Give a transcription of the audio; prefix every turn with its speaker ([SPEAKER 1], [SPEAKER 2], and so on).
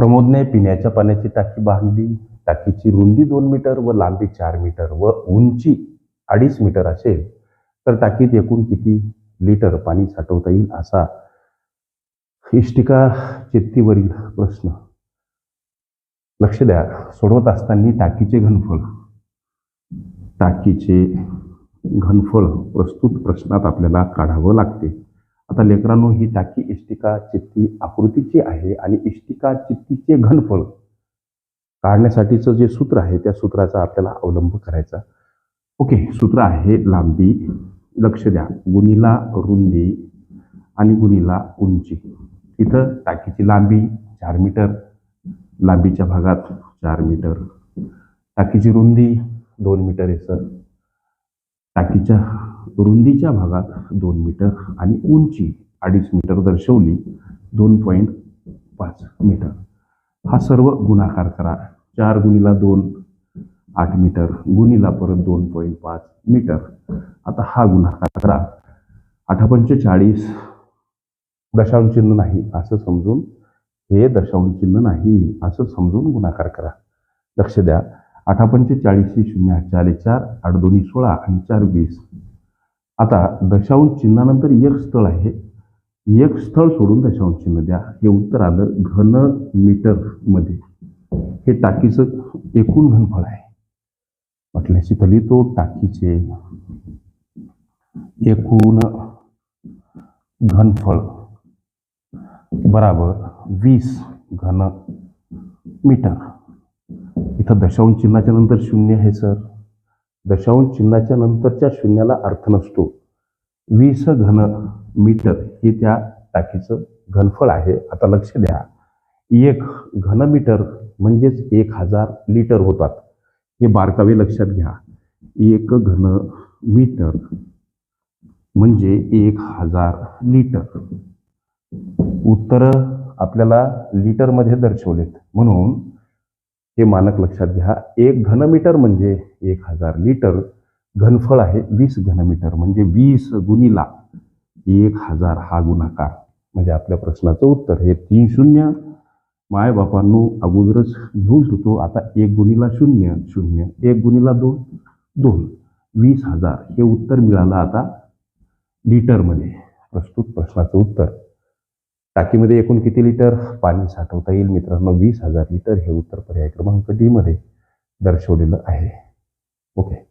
[SPEAKER 1] प्रमोदने पिण्याच्या पाण्याची टाकी बांधली. टाकीची रुंदी दोन मीटर व लांबी चार मीटर व उंची अडीच मीटर असेल तर टाकीत एकूण किती लिटर पाणी साठवता येईल असा इष्टिका चित्तीवरील प्रश्न. लक्ष द्या सोडवत असताना टाकीचे घनफळ. टाकीचे घनफळ प्रस्तुत प्रश्नात आपल्याला काढावं लागते. आता लेकरांनो ही टाकी इष्टिका चित्ती आकृतीची आहे आणि इष्टिका चित्तीचे घनफळ काढण्यासाठीचं जे सूत्र आहे त्या सूत्राचा आपल्याला अवलंब करायचा. ओके सूत्र आहे लांबी. लक्ष द्या. गुणीला रुंदी आणि गुणीला उंची. इथं टाकीची लांबी चार मीटर लांबीच्या भागात चार मीटर. टाकीची रुंदी दोन मीटर आहे सर. टाकीच्या रुंदीच्या भागात दोन मीटर आणि उंची अडीच मीटर दर्शवली दोन पॉईंट पाच मीटर. हा सर्व गुणाकार करा. चार गुणीला दोन आठ मीटर. गुणीला परत दोन पॉईंट पाच मीटर. आता हा गुणाकार करा. आठ चाळीस दशांश चिन्ह नाही असं समजून हे दशांश चिन्ह नाही असं समजून गुणाकार करा. लक्ष द्या. आठा चाळीस शून्य चार चार आठ दोन्ही सोळा आणि चार वीस. आता दशांश चिन्हानंतर एक स्थळ आहे. एक स्थळ सोडून दशांश चिन्ह द्या. हे उत्तर आलं घन मीटरमध्ये हे टाकीचं एकूण घनफळ आहे. म्हटल्याशी तरी तो टाकीचे एकूण घनफळ बराबर वीस घन मीटर. इथं दशांश चिन्हाच्या नंतर शून्य आहे सर. दशांश चिन्हाच्या नंतरच्या शून्याला अर्थ नसतो. वीस घन मीटर हे त्या टाकीचं घनफळ आहे. आता लक्ष द्या. एक घनमीटर म्हणजेच एक हजार लिटर होतात. हे बारकावे लक्षात घ्या. एक घन मीटर म्हणजे एक हजार लिटर. उत्तर आपल्याला लिटरमध्ये दर्शवलेत. म्हणून हे मानक लक्षात घ्या. एक घनमीटर म्हणजे एक हजार लिटर घनफळ आहे वीस घनमीटर म्हणजे वीस गुणीला एक हजार हा गुणाकार. म्हणजे आपल्या प्रश्नाचं उत्तर हे तीन शून्य. मायबापांनो अगोदरच घेऊन होतो आता एक गुणीला शून्य शून्य एक गुणीला दोन दोन. वीस हजार हे उत्तर मिळालं आता लिटरमध्ये. प्रस्तुत प्रश्नाचं उत्तर. टाकीमध्ये एकूण किती लिटर पाणी साठवता येईल मित्रांनो? वीस हजार लिटर हे उत्तर पर्याय क्रमांक डी मध्ये दर्शवलेलं आहे. ओके